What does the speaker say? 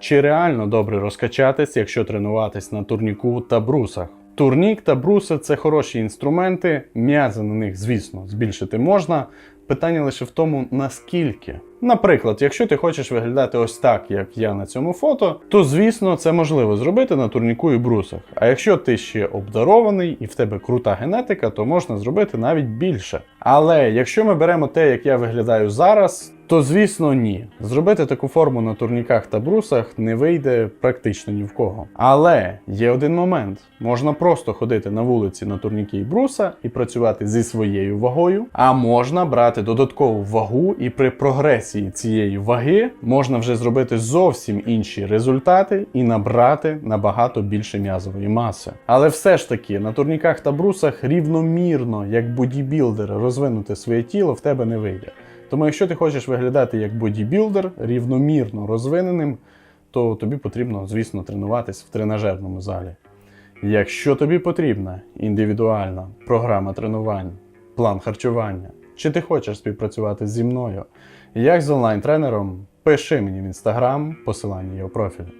Чи реально добре розкачатись, якщо тренуватись на турніку та брусах? Турнік та бруси це хороші інструменти, м'язи на них, звісно, збільшити можна. Питання лише в тому, наскільки. Наприклад, якщо ти хочеш виглядати ось так, як я на цьому фото, то звісно це можливо зробити на турніку і брусах. А якщо ти ще обдарований і в тебе крута генетика, то можна зробити навіть більше. Але якщо ми беремо те, як я виглядаю зараз, то звісно ні. Зробити таку форму на турніках та брусах не вийде практично ні в кого. Але є один момент: можна просто ходити на вулиці на турніки і бруса і працювати зі своєю вагою, а можна брати додаткову вагу, і при прогресії цієї ваги можна вже зробити зовсім інші результати і набрати набагато більше м'язової маси. Але все ж таки на турніках та брусах рівномірно, як бодібілдер, розвинути своє тіло в тебе не вийде. Тому, якщо ти хочеш виглядати як бодібілдер, рівномірно розвиненим, то тобі потрібно, звісно, тренуватись в тренажерному залі. Якщо тобі потрібна індивідуальна програма тренувань, план харчування, чи ти хочеш співпрацювати зі мною, як з онлайн-тренером, пиши мені в інстаграм, посилання є у.